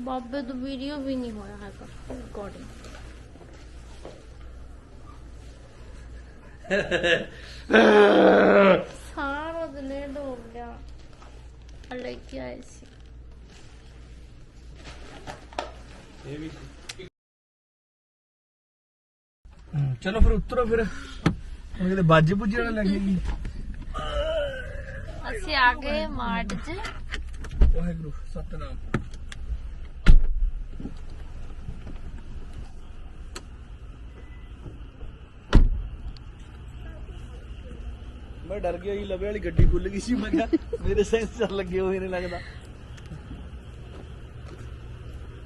ਬਾਬੇ ਤੋਂ ਵੀਡੀਓ ਵੀ ਨਹੀਂ ਹੋਇਆ ਹੈਗਾ ਰਿਕਾਰਡਿੰਗ ਸਾਰਾ ਦਿਨ ਇਹ ਡੋਬ ਗਿਆ। ਲੈ ਕੇ ਆਏ ਸੀ। ਇਹ ਵੀ ਚਲੋ ਫਿਰ ਉਤਰੋ ਫਿਰ। ਹੁਣ ਕਿਤੇ ਬਾਜੀ ਬੁੱਜੀ ਵਾਲਾ ਲੱਗੇਗੀ ਅਸੀਂ ਆ ਗਏ ਮਾਰਟ 'ਚ। ਵਾਹਿਗੁਰੂ ਸਤਨਾਮ। ਮੈਂ ਡਰ ਗਿਆ ਜੀ ਲਵੇ ਵਾਲੀ ਗੱਡੀ ਖੁੱਲ ਗਈ ਸੀ ਮੈਂ ਕਿਹਾ ਮੇਰੇ ਸੈਂਸਰ ਲੱਗੇ ਹੋਏ ਨੇ ਲੱਗਦਾ।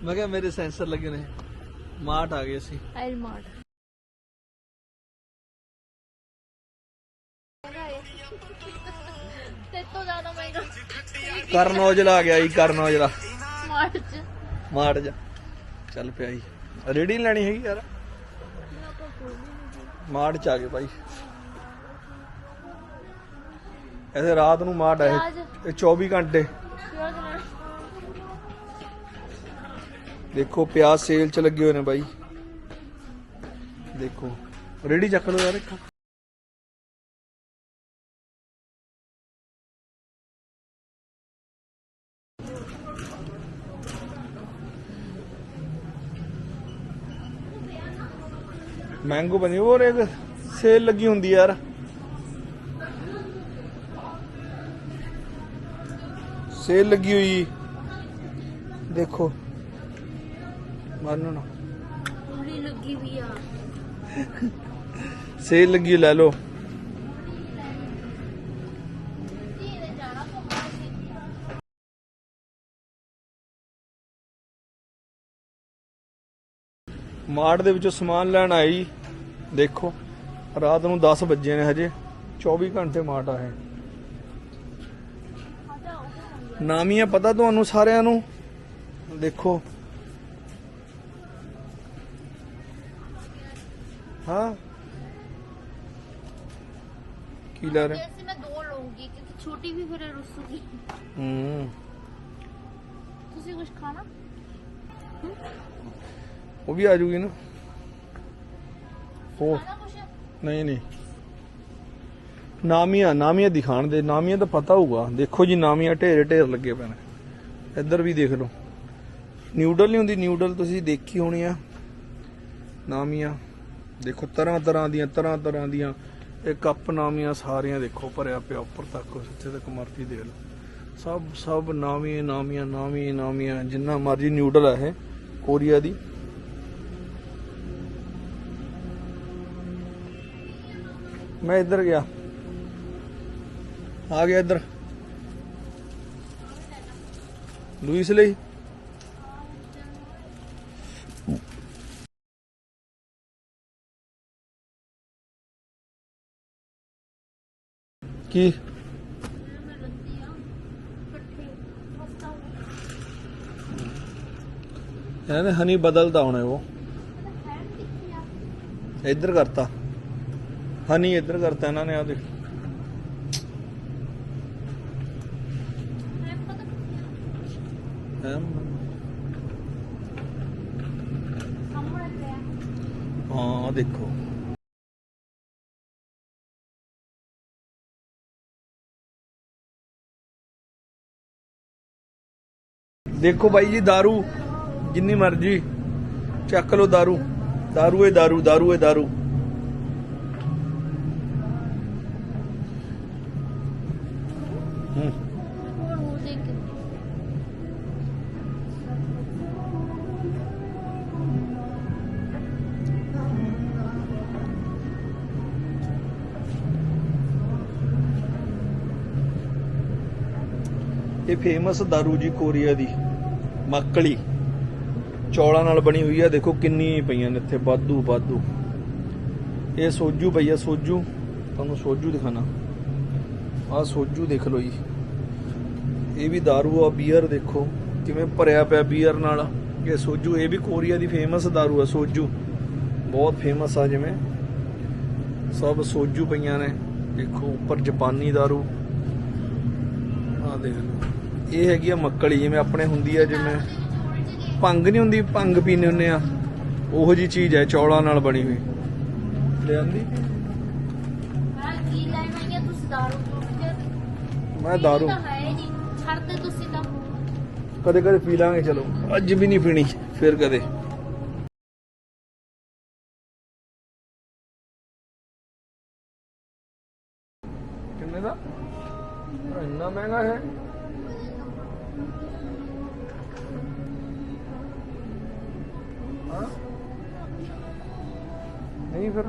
ਮੈਂ ਕਿਹਾ ਮੇਰੇ ਸੈਂਸਰ ਲੱਗੇ ਨੇ। ਮਾਟ ਆ ਗਏ ਸੀ ਆਇਲ ਮਾਰਟ। ਤੇ ਤੋਂ ਜ਼ਿਆਦਾ ਮਹਿੰਗਾ। ਕਰਨ ਔਜਲਾ ਆ ਗਿਆ ਜੀ ਕਰਨ ਔਜਲਾ। ਮਾਰਟ 'ਚ। ਮਾਟ ਜਾ। ਚੱਲ ਪਿਆ ਜੀ। ਰੇੜੀ ਲੈਣੀ ਹੈਗੀ ਯਾਰ? ਮਾਟ ਚ ਆ ਗਏ ਭਾਈ। ਐਸੇ ਰਾਤ ਨੂੰ ਪਿਆਜ਼। ਇਹ 24 ਘੰਟੇ। ਦੇਖੋ ਪਿਆਜ਼ ਸੇਲ ਚ ਲੱਗੇ ਹੋਏ ਨੇ ਬਾਈ। ਦੇਖੋ ਰੇੜੀ ਚੱਕ ਲਓ ਯਾਰ ਇੱਕ। ਮੈਂਗੋ ਬਣੀ ਹੋਰ ਇੱਕ ਸੇਲ ਲੱਗੀ ਹੁੰਦੀ ਯਾਰ। ਸੇਲ ਲੱਗੀ ਹੋਈ। ਦੇਖੋ। ਮੰਨੋ ਨਾ। ਪੂਰੀ ਲੱਗੀ ਵੀ ਆ। ਸੇਲ ਲੱਗੀ ਲੈ ਲਓ। ਮਾਰਟ ਦੇ ਵਿੱਚੋਂ ਸਮਾਨ ਲੈਣ ਆਈ। ਦੇਖੋ ਰਾਤ ਨੂੰ 10 ਵਜੇ ਨੇ ਹਜੇ। 24 ਘੰਟੇ ਮਾਰਟ ਆ ਹੈ ਨਾਮੀਆਂ ਪਤਾ ਤੁਹਾਨੂੰ ਸਾਰਿਆਂ ਨੂੰ ਦੇਖੋ ਹਾਂ ਕੀ ਲੈ ਰਹੇ जैसे मैं दो लूंगी क्योंकि छोटी भी फिर रुसूगी ਹੂੰ तुझे कुछ खाना ਉਹ ਵੀ ਆ ਜੂਗੀ ਨਾ ਹੋ खाना कुछ ਨਹੀਂ ਨਹੀਂ ਨਾਮੀਆਂ ਨਾਮੀਆਂ ਦਿਖਾਣ ਦੇ, ਨਾਮੀਆਂ ਤਾਂ ਪਤਾ ਹੋਊਗਾ। ਦੇਖੋ ਜੀ, ਨਾਮੀਆਂ ਢੇਰ ਢੇਰ ਲੱਗੇ ਪਏ ਨੇ। ਇੱਧਰ ਵੀ ਦੇਖ ਲਓ। ਨਿਊਡਲ ਨਹੀਂ ਹੁੰਦੀ, ਨਿਊਡਲ ਤੁਸੀਂ ਦੇਖੀ ਹੋਣੀ ਆ। ਨਾਮੀਆਂ। ਦੇਖੋ, ਤਰ੍ਹਾਂ ਤਰ੍ਹਾਂ ਦੀਆਂ, ਤਰ੍ਹਾਂ ਤਰ੍ਹਾਂ ਦੀਆਂ। ਇਹ ਕੱਪ ਨਾਮੀਆਂ ਸਾਰੀਆਂ ਦੇਖੋ, ਭਰਿਆ ਪਿਆ ਉੱਪਰ ਤੱਕ, ਜਿੱਥੇ ਤੱਕ ਮਰਜ਼ੀ ਦੇਖ ਲਓ। ਸਭ ਸਭ ਨਾਮੀਆਂ ਨਾਮੀਆਂ ਨਾਮੀਆਂ ਨਾਮੀਆਂ, ਜਿੰਨਾ ਮਰਜ਼ੀ ਨਿਊਡਲ ਆ ਇਹ, ਕੋਰੀਆ ਦੀ। ਮੈਂ ਇੱਧਰ ਗਿਆ। ਆ ਗਿਆ ਇੱਧਰ। ਲੂਇਸ ਲਈ। ਕੀ? ਨੇ ਹਨੀ ਬਦਲਦਾ ਹੋਣਾ ਉਹ। ਇੱਧਰ ਕਰਤਾ। ਹਨੀ ਇੱਧਰ ਕਰਤਾ ਇਹਨਾਂ ਨੇ ਆ ਦੇਖ। ਹੈਂ? ਹਾਂ ਆਹ ਦੇਖੋ ਦੇਖੋ ਬਾਈ ਜੀ दारू ਜਿੰਨੀ ਮਰਜ਼ੀ ਚੱਕ ਲਓ दारू दारू ਏ दारू दारू ਏ दारू ਇਹ ਫੇਮਸ दारू ਜੀ ਕੋਰੀਆ ਦੀ ਮੱਕਲੀ ਚੌਲਾਂ ਨਾਲ ਬਣੀ ਹੋਈ ਆ ਦੇਖੋ ਕਿੰਨੀ ਪਈਆਂ ਨੇ ਇੱਥੇ ਬਾਦੂ ਬਾਦੂ ਇਹ ਸੋਜੂ ਪਈ ਆ ਸੋਜੂ ਤੁਹਾਨੂੰ ਸੋਜੂ ਦਿਖਾਣਾ ਆਹ ਸੋਜੂ ਦੇਖ ਲਓ ਜੀ ਇਹ ਵੀ दारू ਆ ਬੀਅਰ ਦੇਖੋ ਕਿਵੇਂ ਭਰਿਆ ਪਿਆ ਬੀਅਰ ਨਾਲ ਇਹ ਸੋਜੂ ਇਹ ਵੀ ਕੋਰੀਆ ਦੀ ਫੇਮਸ दारू ਆ ਸੋਜੂ ਬਹੁਤ ਫੇਮਸ ਆ ਜਿਵੇਂ ਸਭ ਸੋਜੂ ਪਈਆਂ ਨੇ ਦੇਖੋ ਉੱਪਰ ਜਾਪਾਨੀ दारू ਆ ਦੇਖ ਲਓ ਇਹ ਹੈਗੀ ਆ ਮੱਕੜੀ ਜਿਵੇਂ ਆਪਣੇ ਹੁੰਦੀ ਆ ਜਿਵੇਂ ਭੰਗ ਨਹੀਂ ਹੁੰਦੀ ਭੰਗ ਪੀਨੇ ਹੁੰਨੇ ਆ। ਉਹੋ ਜੀ ਚੀਜ਼ ਹੈ ਚੌਲਾਂ ਨਾਲ ਬਣੀ ਹੋਈ। ਲਿਆਂਦੀ ਮੈਂ ਦਾਰੂ ਮੈਂ ਕਦੇ ਕਦੇ ਪੀ ਲਾਂਗੇ ਚਲੋ। ਅੱਜ ਵੀ ਨਹੀਂ ਪੀਣੀ ਫਿਰ ਕਦੇ। ਨਹੀਂ ਫਿਰ।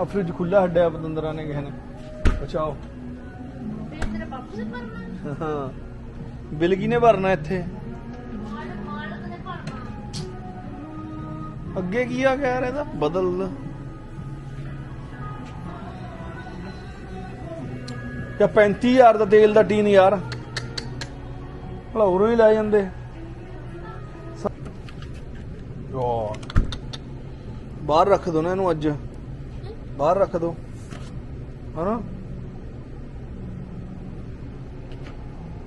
ਆ ਫ੍ਰਿਜ ਖੁੱਲਾ ਹੱਡਿਆ ਪਤੰਦਰਾਂ ਨੇ ਕਿਸੇ ਨੇ। ਬਚਾਓ। ਤੇਰੇ ਬਾਪੂ ਦੇ ਭਰਨਾ ਹਾਂ। ਬਿੱਲ ਕਿਨੇ ਭਰਨਾ ਇੱਥੇ? ਮਾਲਕ ਨੇ ਭਰਨਾ ਅੱਗੇ ਕੀ ਆ ਕਹਿ ਰਿਹਾ ਇਹਦਾ? ਬਦਲ ਜਾਂ 35000 ਦਾ ਤੇਲ ਦਾ ਟੀਨ ਯਾਰ। ਭਲਾ ਉਰੋਂ ਹੀ ਲੈ ਜਾਂਦੇ। ਯਾਰ ਬਾਹਰ ਰੱਖ ਦੋ ਨਾ ਇਹਨੂੰ ਅੱਜ। ਬਾਹਰ ਰੱਖ ਦੋ। ਹਨਾ?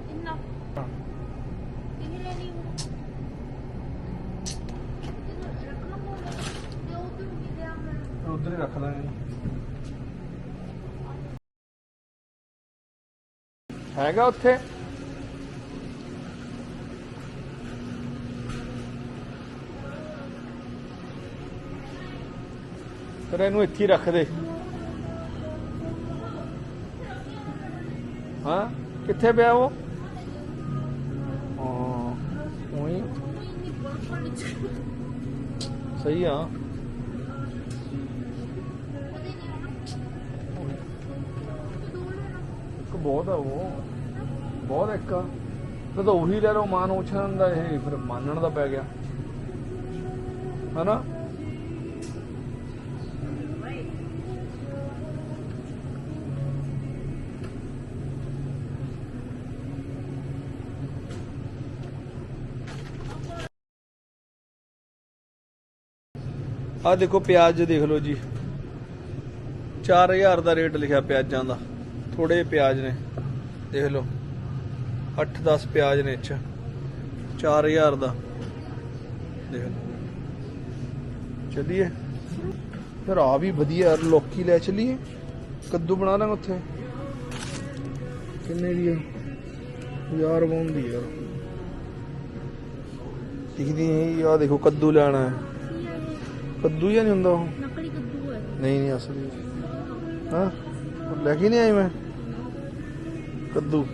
ਇੰਨਾ। ਕਿਹਨੇ ਲੈਣੀ ਇਹਨੂੰ ਰੱਖਣਾ ਪਊਗਾ ਤੇ ਉਹ ਤੂੰ ਕੀ ਲਿਆ ਮੈਂ? ਉਧਰ ਹੀ ਰੱਖ ਦਾਂਗੇ ਹੈਗਾ ਉੱਥੇ? ਫਿਰ ਇਹਨੂੰ ਇੱਥੇ ਹੀ ਰੱਖ ਦੇ। ਹਾਂ? ਕਿੱਥੇ ਪਿਆ ਉਹ? ਹਾਂ, ਉਹੀ। ਸਹੀ ਆ। ਇੱਕ ਬਹੁਤ ਆ ਉਹ। ਬਹੁਤ ਇੱਕ ਆ। ਤਾਂ ਉਹੀ ਲੈ ਲਓ ਮਾਨ ਉਛਲਣ ਦਾ ਇਹ ਫਿਰ ਮਾਨਣ ਦਾ ਪੈ ਗਿਆ। ਹਨਾ? ਆ ਦੇਖੋ ਪਿਆਜ਼ ਦੇਖ ਲਓ ਜੀ। 4000 ਦਾ ਰੇਟ ਲਿਖਿਆ ਪਿਆਜ਼ਾਂ ਦਾ। ਥੋੜੇ ਪਿਆਜ਼ ਨੇ। ਦੇਖ ਲਓ। 8-10 ਪਿਆਜ਼ ਨੇ ਇੱਚ 4000 ਦਾ। ਦੇਖ ਲਓ। ਚੱਲੀਏ। ਫਿਰ ਆ ਵੀ ਵਧੀਆ। ਲੋਕੀ ਲੈ ਚੱਲੀਏ। ਕੱਦੂ ਬਣਾ ਲਾਂਗੇ ਉੱਥੇ। ਕਿੰਨੇ ਦੀ ਹੈ ਯਾਰ ਦੀ ਯਾਰ। ਦਿਖਦੀ ਨਹੀਂ। ਆ ਦੇਖੋ, ਕੱਦੂ ਲੈਣਾ ਹੈ। ਕੱਦੂ ਜਾਂ ਨਹੀਂ ਹੁੰਦਾ ਉਹ? ਨਕਲੀ ਕੱਦੂ ਹੈ ਨਹੀਂ ਨਹੀਂ ਅਸਲੀ। ਹਾਂ? ਲੈ ਕੇ ਨਹੀਂ ਆਈ ਮੈਂ? ਕੱਦੂ।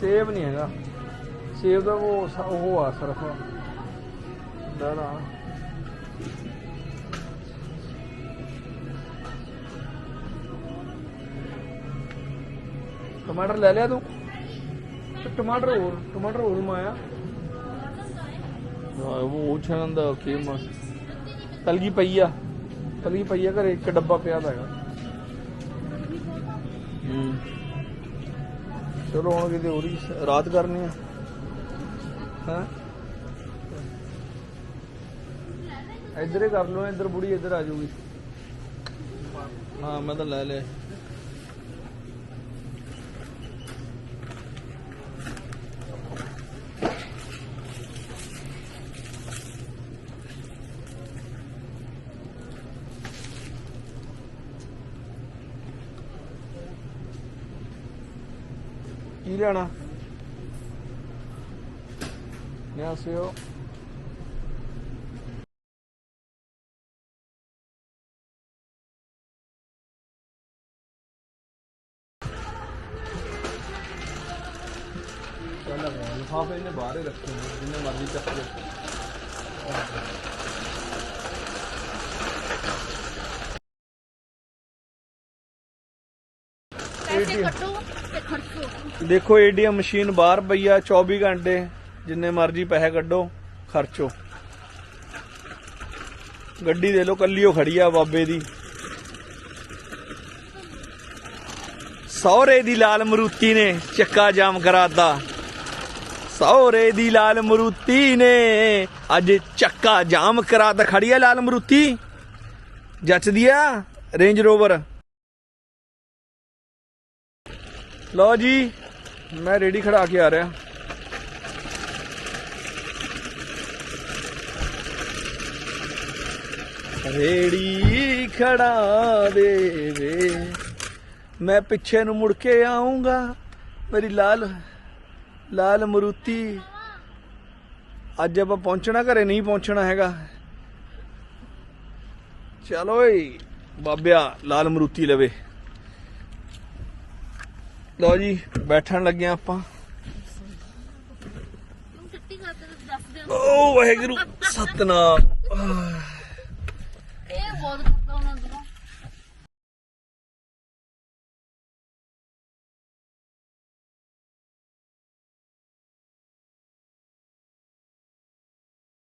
ਸੇਬ ਨਹੀਂ ਹੈਗਾ। ਸੇਬ ਦਾ ਉਹ ਉਹ ਆ ਸਰਫ। ਦਾਣਾ ਟਮਾਟਰ ਲੈ ਲਿਆ ਤੇ ਟਮਾਟਰ ਹੋਰ ਟਮਾਟਰ ਹੋਰ ਮਾਇਆ। ਹਾਂ, ਉਹ ਉਛਲਣ ਦਾ ਕੀ ਮਸ ਪਈ ਆ। ਘਰੇ, ਇੱਕ ਡੱਬਾ ਪਿਆ ਤਾਂ ਹੈਗਾ। ਚਲੋ ਹੁਣ ਕਿਤੇ ਹੋਰ ਰਾਤ ਕਰਨੀ ਆ। ਹਾਂ? ਇੱਧਰ ਹੀ ਕਰ ਲਓ, ਇੱਧਰ ਬੁੜੀ ਇੱਧਰ ਆ ਜਾਊਗੀ। ਹਾਂ, ਮੈਂ ਤਾਂ ਲੈ ਲਿਆ। 이래나 안녕하세요 ഹാഫ് അതിന്റെ ഭാരം രക്ഷ പിന്നെ മറിഞ്ഞിട്ട് ਰੱਖੇ ਤੇ ਖਰਚੋ ਦੇਖੋ ਏਡੀਐਮ ਮਸ਼ੀਨ ਬਾਹਰ ਪਈ ਆ 24 ਘੰਟੇ। ਜਿੰਨੇ ਮਰਜ਼ੀ ਪੈਸੇ ਕੱਢੋ, ਖਰਚੋ। ਗੱਡੀ ਦੇ ਲੋ ਕੱਲੀਓ ਖੜੀ ਆ ਬਾਬੇ ਦੀ। ਸਹੁਰੇ ਦੀ ਲਾਲ ਮਰੂਤੀ ਨੇ ਚੱਕਾ ਜਾਮ ਕਰਾਤਾ। ਸਹੁਰੇ ਦੀ ਲਾਲ ਮਰੂਤੀ ਨੇ ਅੱਜ ਚੱਕਾ ਜਾਮ ਕਰਾਤਾ। ਖੜੀ ਆ ਲਾਲ ਮਰੂਤੀ? ਜੱਚਦੀ ਆ? Range Rover? ਲਓ ਜੀ, ਮੈਂ ਰੇੜੀ ਖੜਾ ਕੇ ਆ ਰਿਹਾ। ਰੇੜੀ ਖੜਾ ਦੇ ਵੇ ਮੈਂ ਪਿੱਛੇ ਨੂੰ ਮੁੜ ਕੇ ਆਉਂਗਾ ਮੇਰੀ ਲਾਲ ਲਾਲ ਮਰੂਤੀ। ਅੱਜ ਆਪਾਂ ਪਹੁੰਚਣਾ ਘਰੇ, ਨਹੀਂ ਪਹੁੰਚਣਾ ਹੈਗਾ। ਚਲੋ ਓਏ, ਬਾਬਿਆ, ਲਾਲ ਮਰੂਤੀ ਲਵੇ। ਲਓ ਜੀ ਬੈਠਣ ਲੱਗੇ ਆਪਾਂ। ਓ ਵਾਹਿਗੁਰੂ ਸਤਨਾਮ।